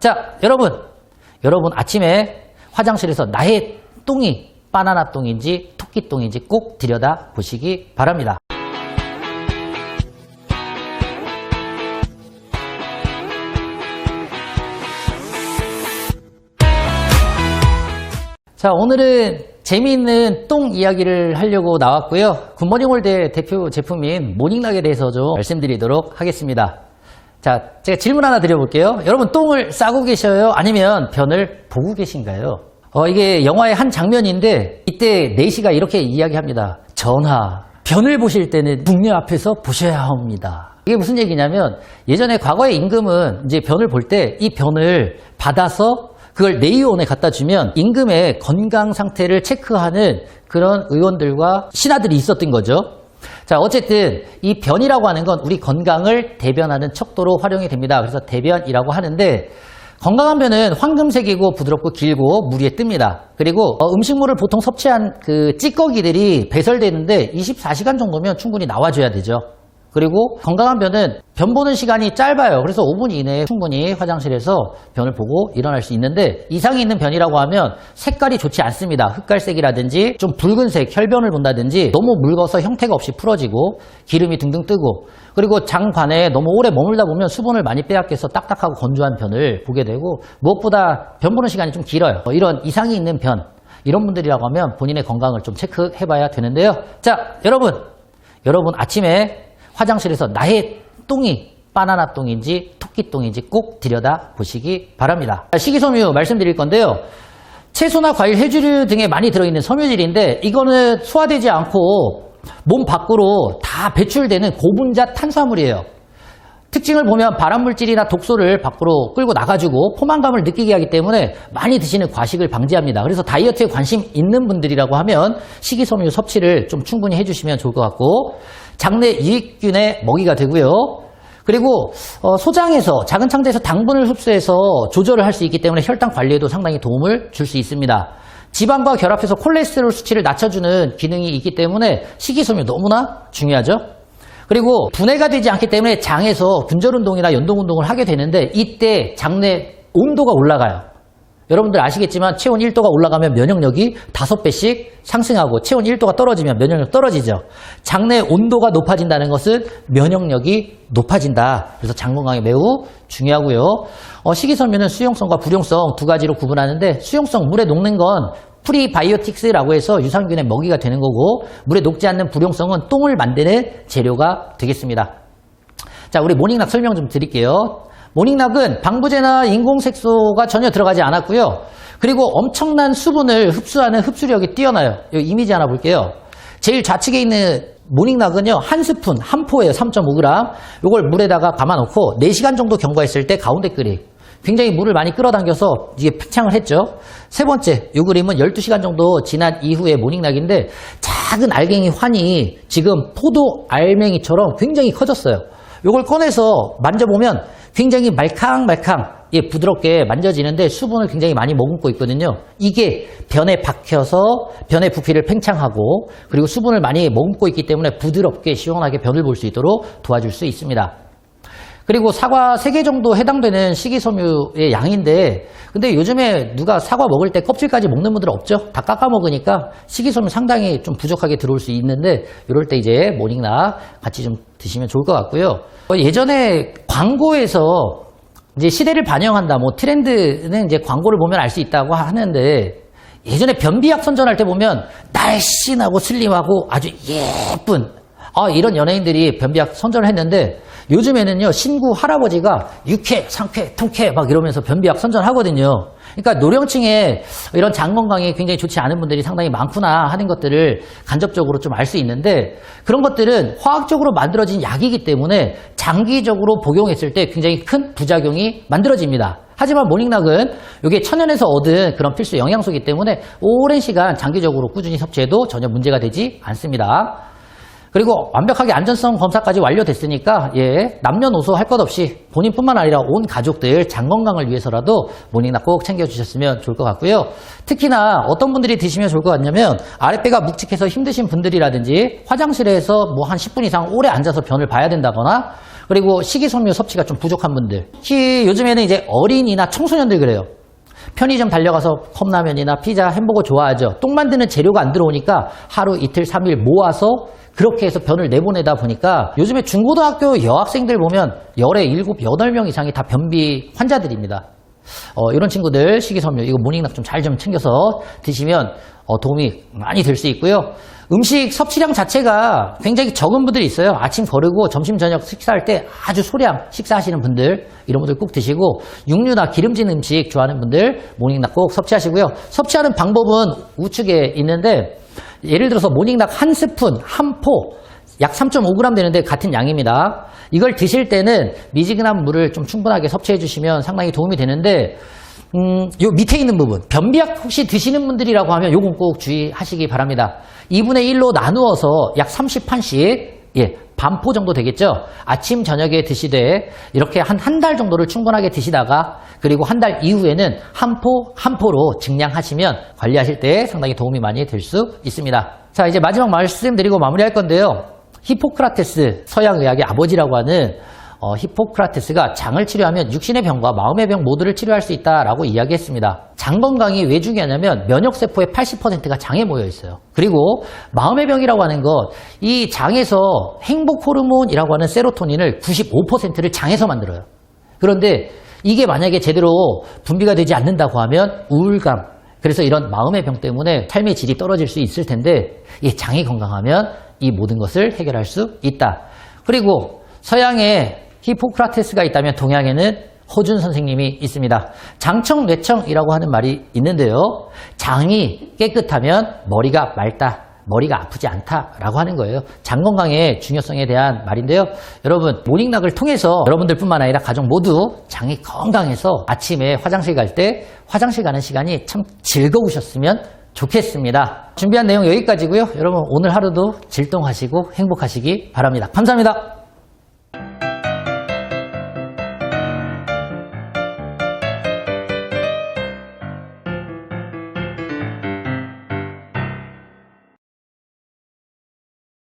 자, 여러분. 여러분 아침에 화장실에서 나의 똥이 바나나 똥인지 토끼 똥인지 꼭 들여다 보시기 바랍니다. 자, 오늘은 재미있는 똥 이야기를 하려고 나왔고요. 굿모닝 홀대 대표 제품인 모닝락에 대해서 좀 말씀드리도록 하겠습니다. 자, 제가 질문 하나 드려볼게요. 여러분, 똥을 싸고 계셔요? 아니면 변을 보고 계신가요? 어, 이게 영화의 한 장면인데, 이때 네이시가 이렇게 이야기합니다. 전하, 변을 보실 때는 북녀 앞에서 보셔야 합니다. 이게 무슨 얘기냐면, 예전에 과거의 임금은 이제 변을 볼 때 이 변을 받아서 그걸 내의원에 갖다 주면 임금의 건강 상태를 체크하는 그런 의원들과 신하들이 있었던 거죠. 자, 어쨌든 이 변이라고 하는 건 우리 건강을 대변하는 척도로 활용이 됩니다. 그래서 대변이라고 하는데 건강한 변은 황금색이고 부드럽고 길고 물 위에 뜹니다. 그리고 어, 음식물을 보통 섭취한 그 찌꺼기들이 배설되는데 24시간 정도면 충분히 나와줘야 되죠. 그리고 건강한 변은 변 보는 시간이 짧아요. 그래서 5분 이내에 충분히 화장실에서 변을 보고 일어날 수 있는데 이상이 있는 변이라고 하면 색깔이 좋지 않습니다. 흑갈색이라든지 좀 붉은색 혈변을 본다든지 너무 묽어서 형태가 없이 풀어지고 기름이 등등 뜨고 그리고 장관에 너무 오래 머물다 보면 수분을 많이 빼앗겨서 딱딱하고 건조한 변을 보게 되고 무엇보다 변 보는 시간이 좀 길어요. 뭐 이런 이상이 있는 변 이런 분들이라고 하면 본인의 건강을 좀 체크해 봐야 되는데요. 자, 여러분. 여러분 아침에 화장실에서 나의 똥이 바나나 똥인지 토끼 똥인지 꼭 들여다 보시기 바랍니다. 식이섬유 말씀드릴 건데요. 채소나 과일, 해조류 등에 많이 들어있는 섬유질인데 이거는 소화되지 않고 몸 밖으로 다 배출되는 고분자 탄수화물이에요. 특징을 보면 발암물질이나 독소를 밖으로 끌고 나가지고 포만감을 느끼게 하기 때문에 많이 드시는 과식을 방지합니다. 그래서 다이어트에 관심 있는 분들이라고 하면 식이섬유 섭취를 좀 충분히 해주시면 좋을 것 같고 장내 유익균의 먹이가 되고요. 그리고 어, 소장에서 작은 창자에서 당분을 흡수해서 조절을 할 수 있기 때문에 혈당 관리에도 상당히 도움을 줄 수 있습니다. 지방과 결합해서 콜레스테롤 수치를 낮춰주는 기능이 있기 때문에 식이섬유 너무나 중요하죠. 그리고 분해가 되지 않기 때문에 장에서 분절 운동이나 연동 운동을 하게 되는데 이때 장내 온도가 올라가요. 여러분들 아시겠지만 체온 1도가 올라가면 면역력이 5배씩 상승하고 체온 1도가 떨어지면 면역력 떨어지죠. 장내 온도가 높아진다는 것은 면역력이 높아진다. 그래서 장 건강에 매우 중요하고요. 어, 식이섬유는 수용성과 불용성 두 가지로 구분하는데 수용성 물에 녹는 건 프리바이오틱스라고 해서 유산균의 먹이가 되는 거고 물에 녹지 않는 불용성은 똥을 만드는 재료가 되겠습니다. 자, 우리 모닝락 설명 좀 드릴게요. 모닝락은 방부제나 인공색소가 전혀 들어가지 않았고요. 그리고 엄청난 수분을 흡수하는 흡수력이 뛰어나요. 이 이미지 하나 볼게요. 제일 좌측에 있는 모닝락은요, 한 스푼, 한 포예요. 3.5g. 이걸 물에다가 감아놓고 4시간 정도 경과했을 때 가운데 끓이. 굉장히 물을 많이 끌어당겨서 이게 팽창을 했죠. 세 번째, 이 그림은 12시간 정도 지난 이후의 모닝락인데 작은 알갱이 환이 지금 포도 알맹이처럼 굉장히 커졌어요. 이걸 꺼내서 만져보면 굉장히 말캉말캉 예, 부드럽게 만져지는데 수분을 굉장히 많이 머금고 있거든요. 이게 변에 박혀서 변의 부피를 팽창하고 그리고 수분을 많이 머금고 있기 때문에 부드럽게 시원하게 변을 볼 수 있도록 도와줄 수 있습니다. 그리고 사과 3개 정도 해당되는 식이섬유의 양인데 근데 요즘에 누가 사과 먹을 때 껍질까지 먹는 분들은 없죠? 다 깎아 먹으니까 식이섬유 상당히 좀 부족하게 들어올 수 있는데 이럴 때 이제 모닝나 같이 좀 드시면 좋을 것 같고요. 어, 예전에 광고에서 이제 시대를 반영한다 뭐 트렌드는 이제 광고를 보면 알 수 있다고 하는데 예전에 변비약 선전할 때 보면 날씬하고 슬림하고 아주 예쁜 아, 이런 연예인들이 변비약 선전을 했는데 요즘에는요 신구 할아버지가 육회, 상쾌, 통쾌 막 이러면서 변비약 선전하거든요. 그러니까 노령층에 이런 장 건강에 굉장히 좋지 않은 분들이 상당히 많구나 하는 것들을 간접적으로 좀 알 수 있는데 그런 것들은 화학적으로 만들어진 약이기 때문에 장기적으로 복용했을 때 굉장히 큰 부작용이 만들어집니다. 하지만 모닝락은 이게 천연에서 얻은 그런 필수 영양소이기 때문에 오랜 시간 장기적으로 꾸준히 섭취해도 전혀 문제가 되지 않습니다. 그리고 완벽하게 안전성 검사까지 완료됐으니까 예 남녀노소 할 것 없이 본인뿐만 아니라 온 가족들 장 건강을 위해서라도 모닝락 꼭 챙겨주셨으면 좋을 것 같고요. 특히나 어떤 분들이 드시면 좋을 것 같냐면 아랫배가 묵직해서 힘드신 분들이라든지 화장실에서 뭐 한 10분 이상 오래 앉아서 변을 봐야 된다거나 그리고 식이섬유 섭취가 좀 부족한 분들. 특히 요즘에는 이제 어린이나 청소년들 그래요. 편의점 달려가서 컵라면이나 피자, 햄버거 좋아하죠. 똥 만드는 재료가 안 들어오니까 하루 이틀, 삼일 모아서 그렇게 해서 변을 내보내다 보니까 요즘에 중고등학교 여학생들 보면 열에 일곱, 여덟 명 이상이 다 변비 환자들입니다. 어, 이런 친구들 식이섬유 이거 모닝락 좀 잘 좀 챙겨서 드시면 어, 도움이 많이 될 수 있고요. 음식 섭취량 자체가 굉장히 적은 분들이 있어요. 아침 거르고 점심 저녁 식사할 때 아주 소량 식사하시는 분들 이런 분들 꼭 드시고 육류나 기름진 음식 좋아하는 분들 모닝락 꼭 섭취하시고요. 섭취하는 방법은 우측에 있는데 예를 들어서 모닝락 한 스푼 한 포 약 3.5g 되는데 같은 양입니다. 이걸 드실 때는 미지근한 물을 좀 충분하게 섭취해 주시면 상당히 도움이 되는데 음, 요 밑에 있는 부분 변비약 혹시 드시는 분들이라고 하면 요건 꼭 주의하시기 바랍니다. 2분의 1로 나누어서 약 30판씩 예, 반포 정도 되겠죠? 아침, 저녁에 드시되 이렇게 한 한 달 정도를 충분하게 드시다가 그리고 한 달 이후에는 한 포, 한 포로 증량하시면 관리하실 때 상당히 도움이 많이 될 수 있습니다. 자, 이제 마지막 말씀드리고 마무리할 건데요. 히포크라테스, 서양 의학의 아버지라고 하는 어, 히포크라테스가 장을 치료하면 육신의 병과 마음의 병 모두를 치료할 수 있다라고 이야기했습니다. 장 건강이 왜 중요하냐면 면역 세포의 80%가 장에 모여 있어요. 그리고 마음의 병이라고 하는 것, 이 장에서 행복 호르몬이라고 하는 세로토닌을 95%를 장에서 만들어요. 그런데 이게 만약에 제대로 분비가 되지 않는다고 하면 우울감, 그래서 이런 마음의 병 때문에 삶의 질이 떨어질 수 있을 텐데 이 장이 건강하면 이 모든 것을 해결할 수 있다. 그리고 서양에 히포크라테스가 있다면 동양에는 허준 선생님이 있습니다. 장청 뇌청이라고 하는 말이 있는데요. 장이 깨끗하면 머리가 맑다. 머리가 아프지 않다라고 하는 거예요. 장 건강의 중요성에 대한 말인데요. 여러분 모닝락을 통해서 여러분들뿐만 아니라 가족 모두 장이 건강해서 아침에 화장실 갈 때 화장실 가는 시간이 참 즐거우셨으면 좋겠습니다. 준비한 내용 여기까지고요. 여러분 오늘 하루도 질동하시고 행복하시기 바랍니다. 감사합니다.